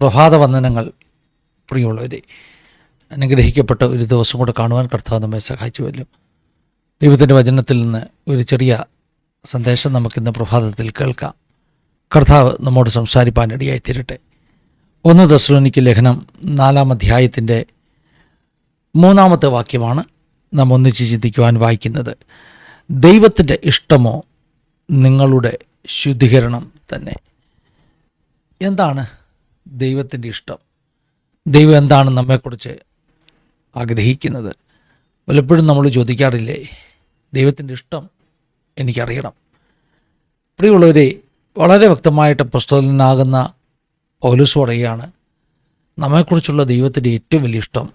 പ്രഭാത വന്ദനങ്ങൾ പ്രിയമുള്ളവരെ അനുഗ്രഹിക്കപ്പെട്ട ഒരു ദിവസം കൂടെ കാണുവാൻ കർത്താവ് നമ്മെ സഹായിച്ചു വരും. ദൈവത്തിന്റെ വചനത്തിൽ നിന്ന് ഒരു ചെറിയ സന്ദേശം നമുക്കിന്ന് പ്രഭാതത്തിൽ കേൾക്കാം. കർത്താവ് നമ്മോട് സംസാരിപ്പാനിടയായി തീരട്ടെ. ഒന്ന് ദസ്ലോനിക്ക് ലേഖനം നാലാം അധ്യായത്തിന്റെ മൂന്നാമത്തെ വാക്യമാണ് നാം ഒന്നിച്ച് ചിന്തിക്കുവാൻ വായിക്കുന്നത്. ദൈവത്തിന്റെ ഇഷ്ടമോ നിങ്ങളുടെ ശുദ്ധീകരണം തന്നെ? എന്താണ് ദൈവത്തിന്റെ ഇഷ്ടം. ദൈവം എന്താണ് നമ്മെക്കുറിച്ച് ആഗ്രഹിക്കുന്നത്? പലപ്പോഴും നമ്മൾ ചോദിക്കാറില്ലേ ദൈവത്തിന്റെ ഇഷ്ടം എനിക്കറിയണം. പ്രിയമുള്ളവരെ വളരെ വ്യക്തമായിട്ട് പുസ്തകനാകുന്ന പൗലൂസ് പറയുകയാണ് നമ്മെക്കുറിച്ചുള്ള ദൈവത്തിന്റെ ഏറ്റവും വലിയ ഇഷ്ടം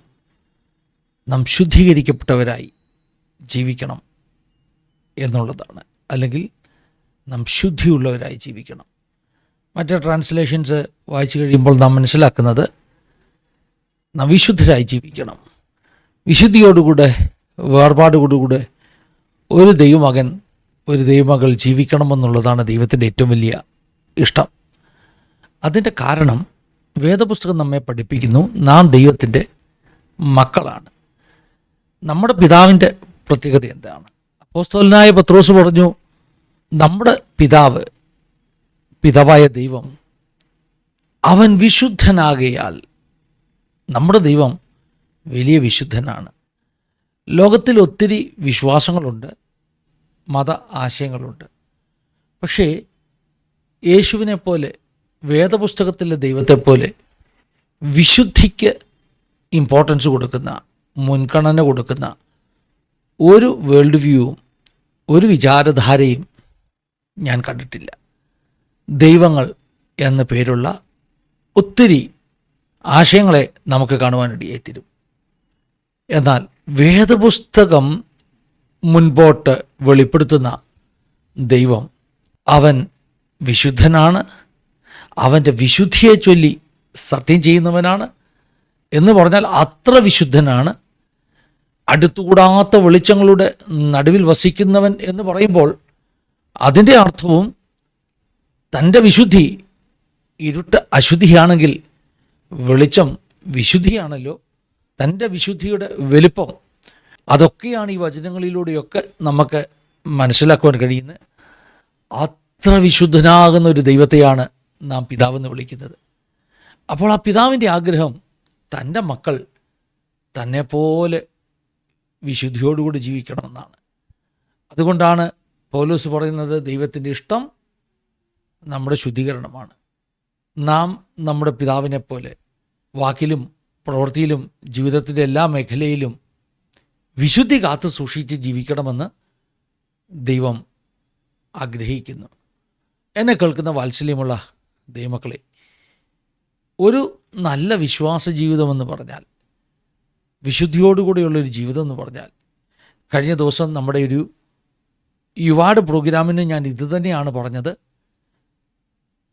നാം ശുദ്ധീകരിക്കപ്പെട്ടവരായി ജീവിക്കണം എന്നുള്ളതാണ്. അല്ലെങ്കിൽ നാം ശുദ്ധിയുള്ളവരായി ജീവിക്കണം മറ്റ് ട്രാൻസ്ലേഷൻസ് വായിച്ചു കഴിയുമ്പോൾ നാം മനസ്സിലാക്കുന്നത് നാം വിശുദ്ധരായി ജീവിക്കണം. വിശുദ്ധിയോടുകൂടെ വേർപാടുകൂടുകൂടെ ഒരു ദൈവമകൻ ഒരു ദൈവമകൾ ജീവിക്കണമെന്നുള്ളതാണ് ദൈവത്തിന്റെ ഏറ്റവും വലിയ ഇഷ്ടം. അതിന്റെ കാരണം വേദപുസ്തകം നമ്മെ പഠിപ്പിക്കുന്നു നാം ദൈവത്തിന്റെ മക്കളാണ്. നമ്മുടെ പിതാവിന്റെ പ്രത്യേകത എന്താണ്? അപ്പോസ്തോലനായ പത്രോസ് പറഞ്ഞു നമ്മുടെ പിതാവ് പിതാവായ ദൈവം അവൻ വിശുദ്ധനാകയാൽ നമ്മുടെ ദൈവം വലിയ വിശുദ്ധനാണ്. ലോകത്തിൽ ഒത്തിരി വിശ്വാസങ്ങളുണ്ട് മത ആശയങ്ങളുണ്ട്. പക്ഷേ യേശുവിനെ പോലെ വേദപുസ്തകത്തിലെ ദൈവത്തെപ്പോലെ വിശുദ്ധിക്ക് ഇമ്പോർട്ടൻസ് കൊടുക്കുന്ന മുൻഗണന കൊടുക്കുന്ന ഒരു വേൾഡ് വ്യൂവും ഒരു വിചാരധാരയും ഞാൻ കണ്ടിട്ടില്ല. ദൈവങ്ങൾ എന്ന പേരുള്ള ഒത്തിരി ആശയങ്ങളെ നമുക്ക് കാണുവാനിടയായിത്തീരും. എന്നാൽ വേദപുസ്തകം മുൻപോട്ട് വെളിപ്പെടുത്തുന്ന ദൈവം അവൻ വിശുദ്ധനാണ്. അവന്റെ വിശുദ്ധിയെ ചൊല്ലി സത്യം ചെയ്യുന്നവനാണ് എന്ന് പറഞ്ഞാൽ അത്ര വിശുദ്ധനാണ്. അടുത്തുകൂടാത്ത വെളിച്ചങ്ങളുടെ നടുവിൽ വസിക്കുന്നവൻ എന്ന് പറയുമ്പോൾ അതിന്റെ അർത്ഥവും തന്റെ വിശുദ്ധി ഇരുട്ട് അശുദ്ധിയാണെങ്കിൽ വെളിച്ചം വിശുദ്ധിയാണല്ലോ. തന്റെ വിശുദ്ധിയുടെ വലിപ്പം. അതൊക്കെയാണ് ഈ വചനങ്ങളിലൂടെയൊക്കെ നമുക്ക് മനസ്സിലാക്കുവാൻ കഴിയുന്നത്. അത്ര വിശുദ്ധനാകുന്ന ഒരു ദൈവത്തെയാണ് നാം പിതാവെന്ന് വിളിക്കുന്നത്. അപ്പോൾ ആ പിതാവിന്റെ ആഗ്രഹം തന്റെ മക്കൾ തന്നെപ്പോലെ വിശുദ്ധിയോടുകൂടി ജീവിക്കണമെന്നാണ്. അതുകൊണ്ടാണ് പൗലോസ് പറയുന്നത് ദൈവത്തിന്റെ ഇഷ്ടം നമ്മുടെ ശുദ്ധീകരണമാണ്. നാം നമ്മുടെ പിതാവിനെ പോലെ വാക്കിലും പ്രവൃത്തിയിലും ജീവിതത്തിന്റെ എല്ലാ മേഖലയിലും വിശുദ്ധി കാത്തു സൂക്ഷിച്ച് ജീവിക്കണമെന്ന് ദൈവം ആഗ്രഹിക്കുന്നു. എന്നെ കേൾക്കുന്ന വാത്സല്യമുള്ള ദൈവമക്കളെ ഒരു നല്ല വിശ്വാസ ജീവിതമെന്ന് പറഞ്ഞാൽ വിശുദ്ധിയോടുകൂടിയുള്ളൊരു ജീവിതം എന്ന് പറഞ്ഞാൽ കഴിഞ്ഞ ദിവസം നമ്മുടെ ഒരു യുവാട് പ്രോഗ്രാമിന് ഞാൻ ഇത് തന്നെയാണ് പറഞ്ഞത്.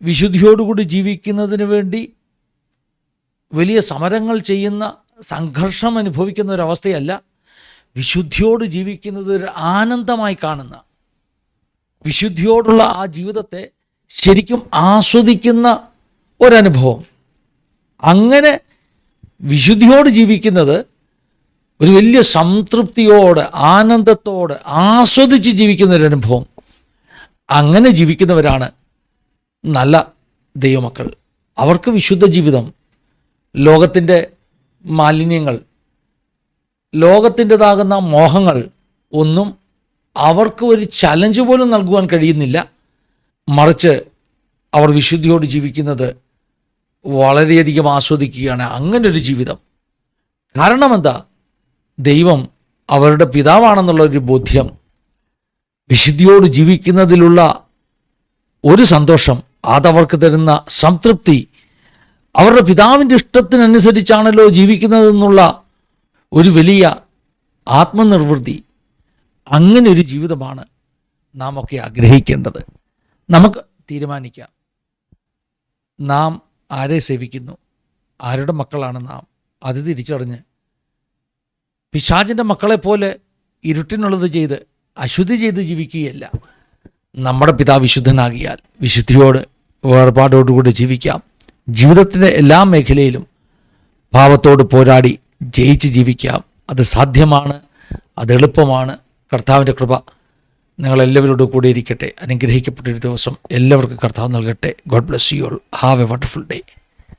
വിശുദ്ധിയോടുകൂടി ജീവിക്കുന്നതിന് വേണ്ടി വലിയ സമരങ്ങൾ ചെയ്യുന്ന സംഘർഷം അനുഭവിക്കുന്ന ഒരവസ്ഥയല്ല. വിശുദ്ധിയോട് ജീവിക്കുന്നത് ഒരു ആനന്ദമായി കാണുന്ന വിശുദ്ധിയോടുള്ള ആ ജീവിതത്തെ ശരിക്കും ആസ്വദിക്കുന്ന ഒരനുഭവം. അങ്ങനെ വിശുദ്ധിയോട് ജീവിക്കുന്നത് ഒരു വലിയ സംതൃപ്തിയോട് ആനന്ദത്തോട് ആസ്വദിച്ച് ജീവിക്കുന്ന ഒരു അനുഭവം അങ്ങനെ ജീവിക്കുന്നവരാണ് നല്ല ദൈവമക്കൾ. അവർക്ക് വിശുദ്ധ ജീവിതം ലോകത്തിന്റെ മാലിന്യങ്ങൾ ലോകത്തിന്റെതാകുന്ന മോഹങ്ങൾ ഒന്നും അവർക്ക് ഒരു ചലഞ്ച് പോലും നൽകുവാൻ കഴിയുന്നില്ല. മറിച്ച് അവർ വിശുദ്ധിയോട് ജീവിക്കുന്നത് വളരെയധികം ആസ്വദിക്കുകയാണ് അങ്ങനൊരു ജീവിതം. കാരണം എന്താ ദൈവം അവരുടെ പിതാവാണെന്നുള്ള ഒരു ബോധ്യം വിശുദ്ധിയോട് ജീവിക്കുന്നതിലുള്ള ഒരു സന്തോഷം അതവർക്ക് തരുന്ന സംതൃപ്തി അവരുടെ പിതാവിന്റെ ഇഷ്ടത്തിനനുസരിച്ചാണല്ലോ ജീവിക്കുന്നതെന്നുള്ള ഒരു വലിയ ആത്മനിർവൃത്തി അങ്ങനെ ഒരു ജീവിതമാണ് നാം ഒക്കെ ആഗ്രഹിക്കേണ്ടത്. നമുക്ക് തീരുമാനിക്കാം. നാം ആരെ സേവിക്കുന്നു? ആരുടെ മക്കളാണ് നാം? അത് തിരിച്ചറിഞ്ഞ് പിശാചിന്റെ മക്കളെപ്പോലെ ഇരുട്ടിനുള്ളത് ചെയ്ത് അശുദ്ധി ചെയ്ത് ജീവിക്കുകയല്ല. നമ്മുടെ പിതാവ് വിശുദ്ധനാകിയാൽ വിശുദ്ധിയോട് വേർപാടോടുകൂടി ജീവിക്കാം. ജീവിതത്തിന്റെ എല്ലാ മേഖലയിലും ഭാവത്തോട് പോരാടി ജയിച്ച് ജീവിക്കാം. അത് സാധ്യമാണ് അത് എളുപ്പമാണ്. കർത്താവിന്റെ കൃപ നിങ്ങളെല്ലാവരോടും കൂടി ഇരിക്കട്ടെ. അനുഗ്രഹിക്കപ്പെട്ടൊരു ദിവസം എല്ലാവർക്കും കർത്താവ് നൽകട്ടെ. God bless you all have a wonderful day